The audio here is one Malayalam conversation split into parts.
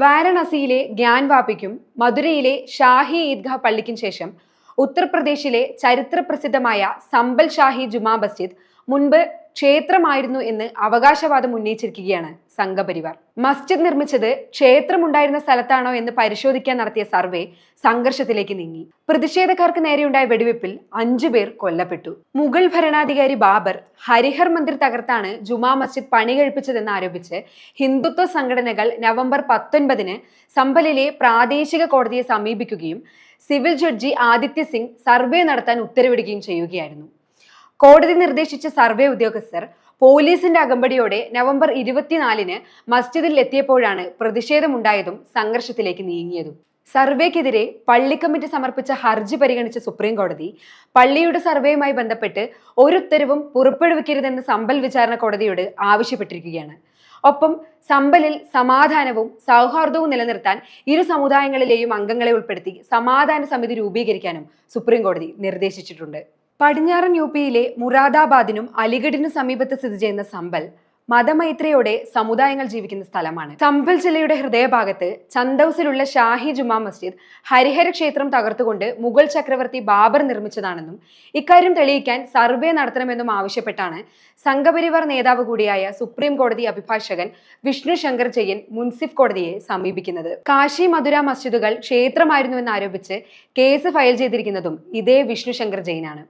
വാരണസിയിലെ ഗ്യാൻവാപ്പിക്കും മധുരയിലെ ഷാഹി ഈദ്ഗാ പള്ളിക്കും ശേഷം ഉത്തർപ്രദേശിലെ ചരിത്രപ്രസിദ്ധമായ സമ്പൽ ഷാഹി ജുമാ മസ്ജിദ് മുൻപ് ക്ഷേത്രമായിരുന്നു എന്ന് അവകാശവാദം ഉന്നയിച്ചിരിക്കുകയാണ് സംഘപരിവാർ. മസ്ജിദ് നിർമ്മിച്ചത് ക്ഷേത്രമുണ്ടായിരുന്ന സ്ഥലത്താണോ എന്ന് പരിശോധിക്കാൻ നടത്തിയ സർവേ സംഘർഷത്തിലേക്ക് നീങ്ങി. പ്രതിഷേധക്കാർക്ക് നേരെയുണ്ടായ വെടിവെപ്പിൽ അഞ്ചുപേർ കൊല്ലപ്പെട്ടു. മുഗൾ ഭരണാധികാരി ബാബർ ഹരിഹർ മന്ദിർ തകർത്താണ് ജുമാ മസ്ജിദ് പണി കഴിപ്പിച്ചതെന്ന് ആരോപിച്ച് ഹിന്ദുത്വ സംഘടനകൾ നവംബർ പത്തൊൻപതിന് സമ്പലിലെ പ്രാദേശിക കോടതിയെ സമീപിക്കുകയും civil judge Aditya Singh survey നടത്താൻ ഉത്തരവിടുകയും ചെയ്യുകയായിരുന്നു. കോടതി നിർദ്ദേശിച്ച സർവേ ഉദ്യോഗസ്ഥർ പോലീസിന്റെ അകമ്പടിയോടെ നവംബർ ഇരുപത്തിനാലിന് മസ്ജിദിൽ എത്തിയപ്പോഴാണ് പ്രതിഷേധമുണ്ടായതും സംഘർഷത്തിലേക്ക് നീങ്ങിയതും. സർവേക്കെതിരെ പള്ളി കമ്മിറ്റി സമർപ്പിച്ച ഹർജി പരിഗണിച്ച സുപ്രീം കോടതി പള്ളിയുടെ സർവേയുമായി ബന്ധപ്പെട്ട് ഒരു ഉത്തരവും പുറപ്പെടുവിക്കരുതെന്ന് സമ്പൽ വിചാരണ കോടതിയോട് ആവശ്യപ്പെട്ടിരിക്കുകയാണ്. ഒപ്പം സമ്പലിൽ സമാധാനവും സൗഹാർദ്ദവും നിലനിർത്താൻ ഇരു സമുദായങ്ങളിലെയും അംഗങ്ങളെ ഉൾപ്പെടുത്തി സമാധാന സമിതി രൂപീകരിക്കാനും സുപ്രീം കോടതി നിർദ്ദേശിച്ചിട്ടുണ്ട്. പടിഞ്ഞാറൻ യു പിയിലെ മുറാദാബാദിനും അലിഗഡിനും സമീപത്ത് സ്ഥിതി ചെയ്യുന്ന സമ്പൽ മതമൈത്രിയോടെ സമുദായങ്ങൾ ജീവിക്കുന്ന സ്ഥലമാണ്. സമ്പൽ ജില്ലയുടെ ഹൃദയഭാഗത്ത് ചന്ദൌസിലുള്ള ഷാഹി ജുമാ മസ്ജിദ് ഹരിഹര ക്ഷേത്രം തകർത്തുകൊണ്ട് മുഗൾ ചക്രവർത്തി ബാബർ നിർമ്മിച്ചതാണെന്നും ഇക്കാര്യം തെളിയിക്കാൻ സർവേ നടത്തണമെന്നും ആവശ്യപ്പെട്ടാണ് സംഘപരിവാർ നേതാവ് കൂടിയായ സുപ്രീം കോടതി അഭിഭാഷകൻ വിഷ്ണു ശങ്കർ ജയൻ മുൻസിഫ് കോടതിയെ സമീപിക്കുന്നത്. കാശി മധുര മസ്ജിദുകൾ ക്ഷേത്രമായിരുന്നുവെന്ന് ആരോപിച്ച് കേസ് ഫയൽ ചെയ്തിരിക്കുന്നതും ഇതേ വിഷ്ണു ശങ്കർ ജെയിനാണ്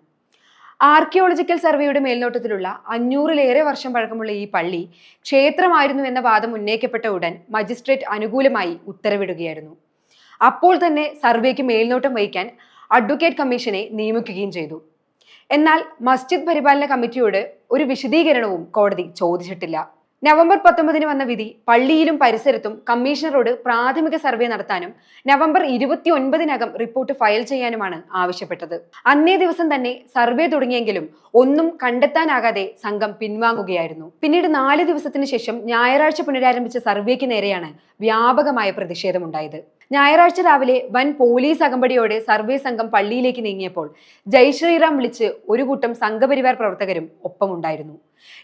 ആർക്കിയോളജിക്കൽ സർവേയുടെ മേൽനോട്ടത്തിലുള്ള അഞ്ഞൂറിലേറെ വർഷം പഴക്കമുള്ള ഈ പള്ളി ക്ഷേത്രമായിരുന്നു എന്ന വാദം ഉന്നയിക്കപ്പെട്ട ഉടൻ മജിസ്ട്രേറ്റ് അനുകൂലമായി ഉത്തരവിടുകയായിരുന്നു. അപ്പോൾ തന്നെ സർവേക്ക് മേൽനോട്ടം വഹിക്കാൻ അഡ്വക്കേറ്റ് കമ്മീഷനെ നിയമിക്കുകയും ചെയ്തു. എന്നാൽ മസ്ജിദ് പരിപാലന കമ്മിറ്റിയോട് ഒരു വിശദീകരണവും കോടതി ചോദിച്ചിട്ടില്ല. നവംബർ പത്തൊമ്പതിന് വന്ന വിധി പള്ളിയിലും പരിസരത്തും കമ്മീഷണറോട് പ്രാഥമിക സർവേ നടത്താനും നവംബർ ഇരുപത്തി ഒൻപതിനകം റിപ്പോർട്ട് ഫയൽ ചെയ്യാനുമാണ് ആവശ്യപ്പെട്ടത്. അന്നേ ദിവസം തന്നെ സർവേ തുടങ്ങിയെങ്കിലും ഒന്നും കണ്ടെത്താനാകാതെ സംഘം പിൻവാങ്ങുകയായിരുന്നു. പിന്നീട് നാല് ദിവസത്തിന് ശേഷം ഞായറാഴ്ച പുനരാരംഭിച്ച സർവേക്ക് നേരെയാണ് വ്യാപകമായ പ്രതിഷേധമുണ്ടായത്. ഞായറാഴ്ച രാവിലെ വൻ പോലീസ് അകമ്പടിയോടെ സർവേ സംഘം പള്ളിയിലേക്ക് നീങ്ങിയപ്പോൾ ജയ് ശ്രീറാം വിളിച്ച് ഒരു കൂട്ടം സംഘപരിവാർ പ്രവർത്തകരും ഒപ്പമുണ്ടായിരുന്നു.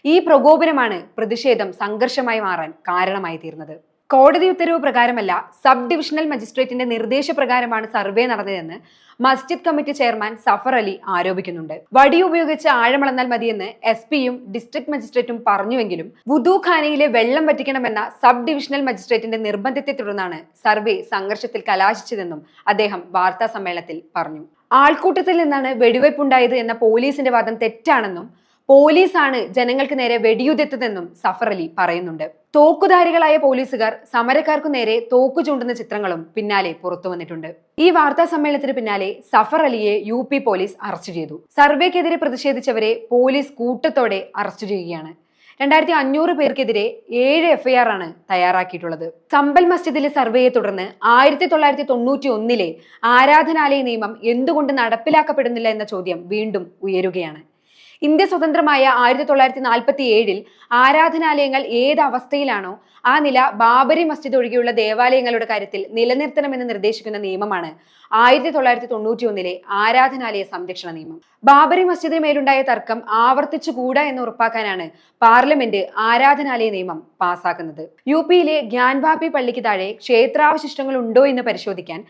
ഈ പ്രകോപനമാണ് പ്രതിഷേധം സംഘർഷമായി മാറാൻ കാരണമായി തീർന്നത്. കോടതി ഉത്തരവ് പ്രകാരമല്ല സബ് ഡിവിഷണൽ മജിസ്ട്രേറ്റിന്റെ നിർദ്ദേശപ്രകാരമാണ് സർവേ നടന്നതെന്ന് മസ്ജിദ് കമ്മിറ്റി ചെയർമാൻ സഫർ അലി ആരോപിക്കുന്നുണ്ട്. വടി ഉപയോഗിച്ച് ആഴമളന്നാൽ മതിയെന്ന് എസ് പിയും ഡിസ്ട്രിക്ട് മജിസ്ട്രേറ്റും പറഞ്ഞുവെങ്കിലും വുദു ഖാനയിലെ വെള്ളം പറ്റിക്കണമെന്ന സബ് ഡിവിഷണൽ മജിസ്ട്രേറ്റിന്റെ നിർബന്ധത്തെ തുടർന്നാണ് സർവേ സംഘർഷത്തിൽ കലാശിച്ചതെന്നും അദ്ദേഹം വാർത്താ സമ്മേളനത്തിൽ പറഞ്ഞു. ആൾക്കൂട്ടത്തിൽ നിന്നാണ് വെടിവയ്പുണ്ടായത് എന്ന പോലീസിന്റെ വാദം തെറ്റാണെന്നും പോലീസാണ് ജനങ്ങൾക്ക് നേരെ വെടിയുതിർത്തതെന്നും സഫർ അലി പറയുന്നുണ്ട്. തോക്കുധാരികളായ പോലീസുകാർ സമരക്കാർക്കു നേരെ തോക്കു ചൂണ്ടുന്ന ചിത്രങ്ങളും പിന്നാലെ പുറത്തു വന്നിട്ടുണ്ട്. ഈ വാർത്താ സമ്മേളനത്തിന് പിന്നാലെ സഫർ അലിയെ യു പി പോലീസ് അറസ്റ്റ് ചെയ്തു. സർവേക്കെതിരെ പ്രതിഷേധിച്ചവരെ പോലീസ് കൂട്ടത്തോടെ അറസ്റ്റ് ചെയ്യുകയാണ്. രണ്ടായിരത്തി അഞ്ഞൂറ് പേർക്കെതിരെ ഏഴ് എഫ്ഐആർ ആണ് തയ്യാറാക്കിയിട്ടുള്ളത്. സമ്പൽ മസ്ജിദിലെ സർവേയെ തുടർന്ന് ആയിരത്തി തൊള്ളായിരത്തി തൊണ്ണൂറ്റി ഒന്നിലെ ആരാധനാലയ നിയമം എന്തുകൊണ്ട് നടപ്പിലാക്കപ്പെടുന്നില്ല എന്ന ചോദ്യം വീണ്ടും ഉയരുകയാണ്. ഇന്ത്യ സ്വതന്ത്രമായ ആയിരത്തി തൊള്ളായിരത്തി നാൽപ്പത്തി ഏഴിൽ ആരാധനാലയങ്ങൾ ഏത് അവസ്ഥയിലാണോ ആ നില ബാബരി മസ്ജിദ് ഒഴികെയുള്ള ദേവാലയങ്ങളുടെ കാര്യത്തിൽ നിലനിർത്തണമെന്ന് നിർദ്ദേശിക്കുന്ന നിയമമാണ് ആയിരത്തി തൊള്ളായിരത്തി തൊണ്ണൂറ്റി ഒന്നിലെ ആരാധനാലയ സംരക്ഷണ നിയമം. ബാബരി മസ്ജിദിന് മേലുണ്ടായ തർക്കം ആവർത്തിച്ചുകൂടാ എന്ന് ഉറപ്പാക്കാനാണ് പാർലമെന്റ് ആരാധനാലയ നിയമം പാസാക്കുന്നത്. യു പിയിലെ ഗ്യാൻവാപി പള്ളിക്ക് താഴെ ക്ഷേത്രാവശിഷ്ടങ്ങൾ ഉണ്ടോ എന്ന് പരിശോധിക്കാൻ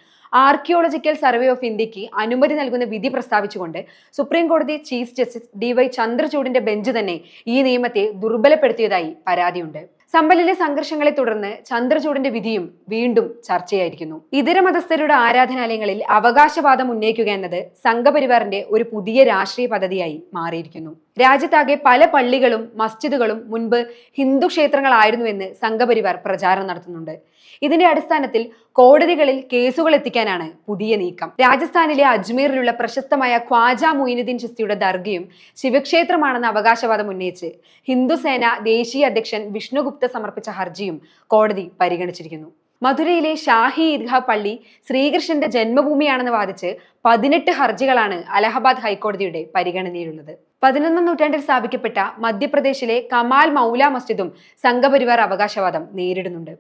ആർക്കിയോളജിക്കൽ സർവേ ഓഫ് ഇന്ത്യയ്ക്ക് അനുമതി നൽകുന്ന വിധി പ്രസ്താവിച്ചുകൊണ്ട് സുപ്രീം കോടതി ചീഫ് ജസ്റ്റിസ് ഡി വൈ ചന്ദ്രചൂഡിന്റെ ബെഞ്ച് തന്നെ ഈ നിയമത്തെ ദുർബലപ്പെടുത്തിയതായി പരാതിയുണ്ട്. സമ്പലിലെ സംഘർഷങ്ങളെ തുടർന്ന് ചന്ദ്രചൂഡിന്റെ വിധിയും വീണ്ടും ചർച്ചയായിരിക്കുന്നു. ഇതര മതസ്ഥരുടെ ആരാധനാലയങ്ങളിൽ അവകാശവാദം ഉന്നയിക്കുക എന്നത് സംഘപരിവാറിന്റെ ഒരു പുതിയ രാഷ്ട്രീയ പദ്ധതിയായി മാറിയിരിക്കുന്നു. രാജ്യത്താകെ പല പള്ളികളും മസ്ജിദുകളും മുൻപ് ഹിന്ദു ക്ഷേത്രങ്ങളായിരുന്നുവെന്ന് സംഘപരിവാർ പ്രചാരണം നടത്തുന്നുണ്ട്. ഇതിന്റെ അടിസ്ഥാനത്തിൽ കോടതികളിൽ കേസുകൾ എത്തിക്കാനാണ് പുതിയ നീക്കം. രാജസ്ഥാനിലെ അജ്മീറിലുള്ള പ്രശസ്തമായ ഖ്വാജ മൊയിനുദ്ദീൻ ചിസ്തിയുടെ ദർഗയും ശിവക്ഷേത്രമാണെന്ന അവകാശവാദം ഉന്നയിച്ച് ഹിന്ദുസേന ദേശീയ അധ്യക്ഷൻ വിഷ്ണുഗുപ്ത സമർപ്പിച്ച ഹർജിയും കോടതി പരിഗണിച്ചിരിക്കുന്നു. മധുരയിലെ ഷാഹി ഈദ്ഗ പള്ളി ശ്രീകൃഷ്ണന്റെ ജന്മഭൂമിയാണെന്ന് വാദിച്ച് പതിനെട്ട് ഹർജികളാണ് അലഹബാദ് ഹൈക്കോടതിയുടെ പരിഗണനയിലുള്ളത്. പതിനൊന്നാം നൂറ്റാണ്ടിൽ സ്ഥാപിക്കപ്പെട്ട മധ്യപ്രദേശിലെ കമാൽ മൗല മസ്ജിദും സംഘപരിവാർ അവകാശവാദം നേരിടുന്നുണ്ട്.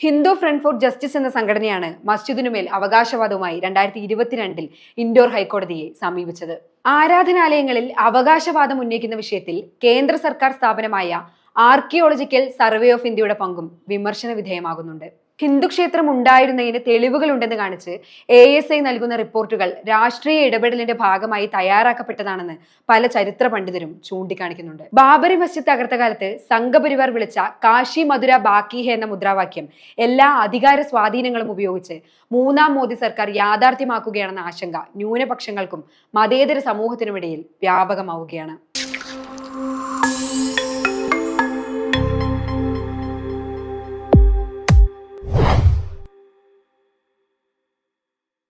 ഹിന്ദു ഫ്രണ്ട് ഫോർ ജസ്റ്റിസ് എന്ന സംഘടനയാണ് മസ്ജിദിനുമേൽ അവകാശവാദവുമായി രണ്ടായിരത്തി ഇരുപത്തിരണ്ടിൽ ഇൻഡോർ ഹൈക്കോടതിയെ സമീപിച്ചത്. ആരാധനാലയങ്ങളിൽ അവകാശവാദം ഉന്നയിക്കുന്ന വിഷയത്തിൽ കേന്ദ്ര സർക്കാർ സ്ഥാപനമായ ആർക്കിയോളജിക്കൽ സർവേ ഓഫ് ഇന്ത്യയുടെ പങ്കും വിമർശന വിധേയമാകുന്നുണ്ട്. ഹിന്ദു ക്ഷേത്രം ഉണ്ടായിരുന്നതിന് തെളിവുകളുണ്ടെന്ന് കാണിച്ച് എ എസ് ഐ നൽകുന്ന റിപ്പോർട്ടുകൾ രാഷ്ട്രീയ ഇടപെടലിന്റെ ഭാഗമായി തയ്യാറാക്കപ്പെട്ടതാണെന്ന് പല ചരിത്ര പണ്ഡിതരും ചൂണ്ടിക്കാണിക്കുന്നുണ്ട്. ബാബറി മസ്ജിദ് തകർത്ത കാലത്ത് സംഘപരിവാർ വിളിച്ച കാശി മധുര ബാക്കി ഹെ എന്ന മുദ്രാവാക്യം എല്ലാ അധികാര സ്വാധീനങ്ങളും ഉപയോഗിച്ച് മൂന്നാം മോദി സർക്കാർ യാഥാർത്ഥ്യമാക്കുകയാണെന്ന ആശങ്ക ന്യൂനപക്ഷങ്ങൾക്കും മതേതര സമൂഹത്തിനുമിടയിൽ വ്യാപകമാവുകയാണ്.